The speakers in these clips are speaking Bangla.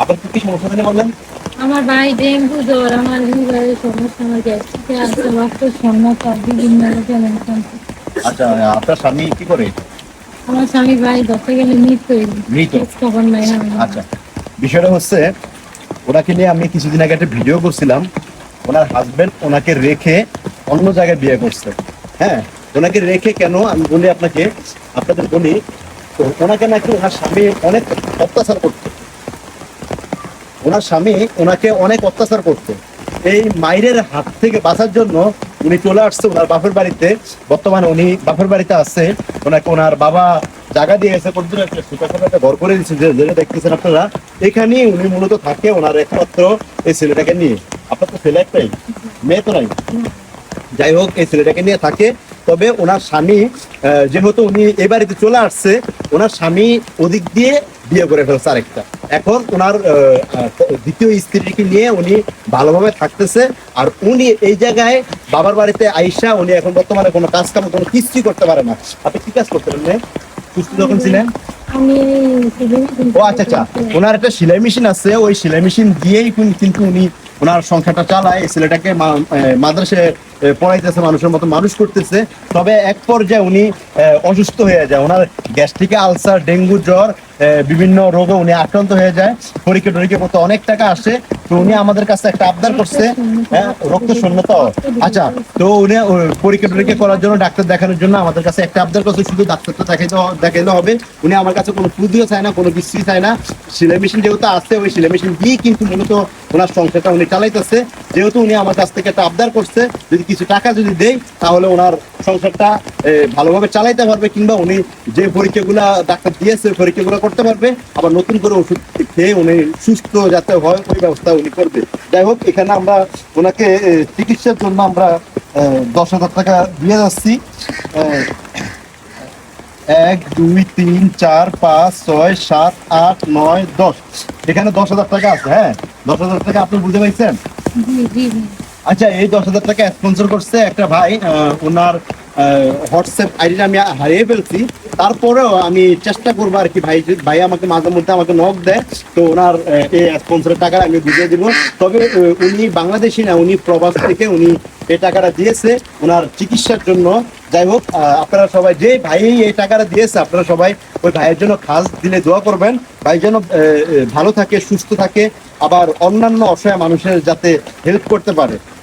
আপনার কি সমস্যা জানি বললেন? আমার ভাই ডেঙ্গু জ্বর আমার লিভারের সমস্যা আমার গ্যাস্ট্রিকে আছে রক্ত সমস্যা বিভিন্ন রকমের আচ্ছা আপনার স্বামী কি করে? আমার স্বামী ভাই ধরতে গেলে মৃত্যু মৃত? খবর নাই আচ্ছা বিষয়টা হচ্ছে ওনাকে নিয়ে আমি কিছুদিন আগে একটা ভিডিও করছিলাম। ওনার হাজবেন্ড ওনাকে রেখে অন্য জায়গায় বিয়ে করছে। হ্যাঁ ওনাকে রেখে কেন আমি বলি আপনাকে আপনাদের বলি তো ওনাকে নাকি ওনার স্বামী অনেক অত্যাচার করতো। ওনার স্বামী ওনাকে অনেক অত্যাচার করতো। এই মাইরের হাত থেকে বাঁচার জন্য উনি চলে আসছে ওনার বাপের বাড়িতে। বর্তমানে উনি বাপের বাড়িতে আছে। ওনাকে ওনার বাবা জায়গা দিয়ে কতদূর একটা ছোটখাটো একটা ঘর করে দিচ্ছে যেটা দেখতেছেন আপনারা। এখানেই উনি মূলত থাকে ওনার একমাত্র এই ছেলেটাকে নিয়ে। আপনার তো ছেলে একটাই, মেয়ে তো নাই। যাই হোক, এই ছেলেটাকে নিয়ে থাকে। তবে ওনার স্বামী যেহেতু উনি এ বাড়িতে চলে আসছে ওনার স্বামী ওদিক দিয়ে বিয়ে করে ফেলছে আরেকটা। এখন ওনার দ্বিতীয় স্ত্রীকে নিয়ে উনি ভালোভাবে থাকতেছে আর উনি এই জায়গায় বাবার বাড়িতে আইসা উনি এখন বর্তমানে কোনো কাজ কাম কোনো কিছুই করতে পারে না। আপনি কি কাজ করতে পারেন সুস্থ যখন ছিলেন? ও আচ্ছা আচ্ছা। ওনার একটা সেলাই মেশিন আছে ওই সেলাই মেশিন দিয়েই কিন- কিন্তু উনি ওনার সংখ্যাটা চালায় এই ছেলেটাকে মাদ্রাসে পড়াইতেছে, মানুষের মতো মানুষ করতেছে। তবে এক পর্যায়ে উনি অসুস্থ হয়ে যায়। ওনার গ্যাস্ট্রিকে আলসার, ডেঙ্গু জ্বর বিভিন্ন রোগে উনি আক্রান্ত হয়ে যায়। পরীক্ষা টরীক্ষা করতে অনেক টাকা আসে। তো উনি আমাদের কাছে একটা আবদার করছে রক্ত শূন্যতা। আচ্ছা তো উনি পরীক্ষা টরীক্ষা করার জন্য ডাক্তার দেখানোর জন্য আমাদের কাছে একটা আবদার করছে, শুধু ডাক্তারটা দেখাইতে হ- দেখাইলে হবে। উনি আমার কাছে কোনো ফুদিও চায় না, কোনো কিছুই চায় না। সেলাই মেশিন যেহেতু আছে, ওই সিলাই মেশিন দিয়ে কিন্তু মূলত ওনার সংসারটা উনি চালাইতেছে। যেহেতু উনি আমার কাছ থেকে একটা আবদার করছে, যদি কিছু টাকা যদি দেই, তাহলে ওনার সংসারটা ভালোভাবে চালাইতে পারবে, কিংবা উনি যে পরীক্ষাগুলা ডাক্তার দিয়েছে পরীক্ষাগুলো করতে পারবে আবার নতুন করে ওষুধ খেয়ে উনি সুস্থ যাতে হয় ওই ব্যবস্থা উনি করবে। যাই হোক এখানে আমরা ওনাকে চিকিৎসার জন্য আমরা দশ হাজার টাকা দিয়ে যাচ্ছি। এক দুই তিন চার পাঁচ ছয় সাত আট নয় দশ। এখানে দশ হাজার টাকা আছে হ্যাঁ? দশ হাজার টাকা আপনি বুঝতে পারছেন। আচ্ছা এই দশ হাজার টাকা স্পন্সর করছে একটা ভাই ওনার হোয়াটসঅ্যাপ আইডিটা আমি হারিয়ে ফেলছি। তারপরেও আমি চেষ্টা করব আর কি ভাই ভাই আমাকে মাঝে মধ্যে আমাকে নক দেয়। তো ওনার এই স্পন্সরের টাকা আমি বুঝিয়ে দিব। তবে উনি বাংলাদেশি না, উনি প্রবাস থেকে উনি এই টাকাটা দিয়েছে ওনার চিকিৎসার জন্য। যাই হোক আপনারা সবাই যে ভাই এই টাকাটা দিয়েছে, আপনারা সবাই ওই ভাইয়ের জন্য খাস দিলে দোয়া করবেন। ভাই যেন ভালো থাকে, সুস্থ থাকে, আবার অন্যান্য অসহায় মানুষের যাতে হেল্প করতে পারে।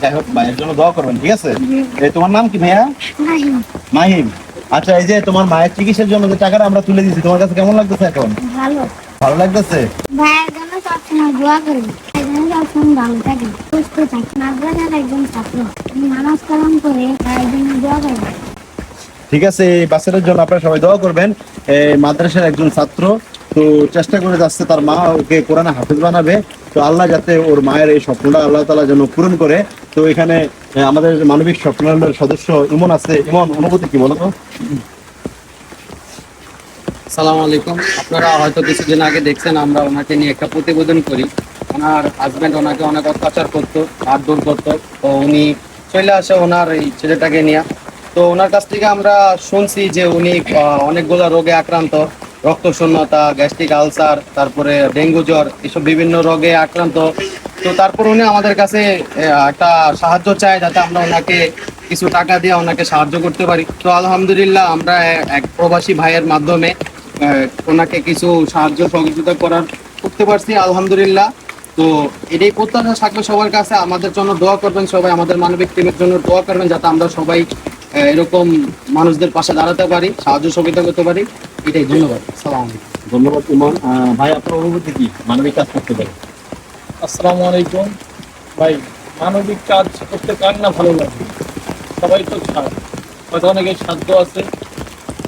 যাই হোক ভাইয়ের জন্য দোয়া করবেন ঠিক আছে? এই তোমার নাম কি ভাইয়া? মাহিম। আচ্ছা এই যে তোমার মায়ের চিকিৎসার জন্য যে টাকাটা আমরা তুলে দিচ্ছি তোমার কাছে কেমন লাগতেছে এখন? ভালো। ভালো লাগতেছে? ভাইয়ের জন্য সবসময় দোয়া করবি সবসময় ভালো থাকি। সুস্থ থাকি। মাদ্রাসার একজন ছাত্র। নামাজ কালাম করে ভাইয়ের জন্য দোয়া করব ঠিক আছে এই বাচ্চাটার জন্য আপনারা সবাই দোয়া করবেন। এই মাদ্রাসার একজন ছাত্র। তো চেষ্টা করে যাচ্ছে তার মা ওকে কোরআনে হাফিজ বানাবে। তো আল্লাহ যাতে ওর মায়ের এই স্বপ্নটা আল্লাহ তালা যেন পূরণ করে। তো এখানে আমাদের মানবিক স্বপ্নের সদস্য ইমন আছে। ইমন, অনুভূতি কি বলো তো সালাম আলাইকুম। আপনারা হয়তো কিছুদিন আগে দেখছেন, আমরা ওনাকে নিয়ে একটা প্রতিবেদন করি। ওনার হাজব্যান্ড ওনাকে অনেক অত্যাচার করতো, মারধর করতো। তো উনি চলে আসে ওনার এই ছেলেটাকে নিয়ে। তো ওনার কাছ থেকে আমরা শুনছি যে উনি অনেকগুলো রোগে আক্রান্ত। রক্ত শূন্যতা গ্যাস্ট্রিক আলসার, তারপরে ডেঙ্গু জ্বর, এসব বিভিন্ন রোগে আক্রান্ত। তো তারপর উনি আমাদের কাছে একটা সাহায্য চায় যাতে আমরা ওনাকে কিছু টাকা দিয়ে ওনাকে সাহায্য করতে পারি। তো আলহামদুলিল্লাহ আমরা এক প্রবাসী ভাইয়ের মাধ্যমে ওনাকে কিছু সাহায্য সহযোগিতা করার করতে পারছি, আলহামদুলিল্লাহ। তো এটাই প্রত্যাশা থাকবে সবার কাছে। আমাদের জন্য দোয়া করবেন সবাই, আমাদের মানবিক টিমের জন্য দোয়া করবেন যাতে আমরা সবাই এরকম মানুষদের পাশে দাঁড়াতে পারি সাহায্য সহযোগিতা করতে পারি। এটাই ধন্যবাদ। সালাম ধন্যবাদ আহ, ভাই আপনার অনুভূতি কি? মানবিক কাজ করতে পারে আসসালামু আলাইকুম। ভাই মানবিক কাজ করতে কার না ভালো লাগে? সবাই তো ছাড়। হয়তো অনেকের সাধ্য আছে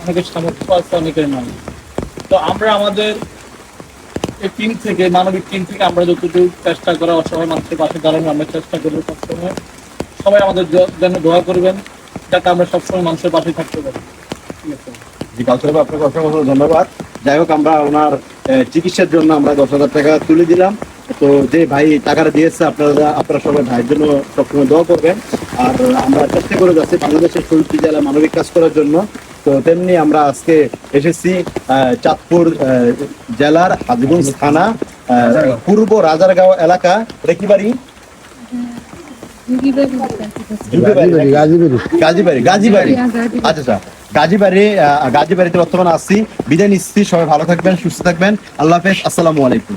অনেকের সামর্থ্য আছে অনেকের নাই। তো আমরা আমাদের এই টিম থেকে মানবিক টিম থেকে আমরা যতটুকু চেষ্টা করা অসহায় মানুষের পাশে দাঁড়ানো আমরা চেষ্টা করব সবসময়। সবাই আমাদের জন্য দোয়া করবেন। যাতে আমরা সবসময় মানুষের পাশে থাকতে পারি। ধন্যবাদ। যাই হোক, আমরা ওনার চিকিৎসার জন্য আমরা দশ হাজার টাকা তুলে দিলাম। তো যে ভাই টাকাটা দিয়েছে, আপনারা আপনারা সবাই ভাইয়ের জন্য সবসময় দোয়া করবেন। আর আমরা চেষ্টা করে যাচ্ছি বাংলাদেশের শহীদ জেলা মানবিক কাজ করার জন্য। তো তেমনি আমরা আজকে এসেছি চাঁদপুর জেলার হাজগঞ্জ থানা পূর্ব রাজারগাঁও এলাকা এটা কি বাড়ি গাজীবাড়ি আচ্ছা আচ্ছা। গাজীবাড়ি আহ, গাজীবাড়িতে বর্তমানে আসছি বিদায় নিচ্ছি। সবাই ভালো থাকবেন সুস্থ থাকবেন। আল্লাহ হাফেজ। আসসালামু আলাইকুম।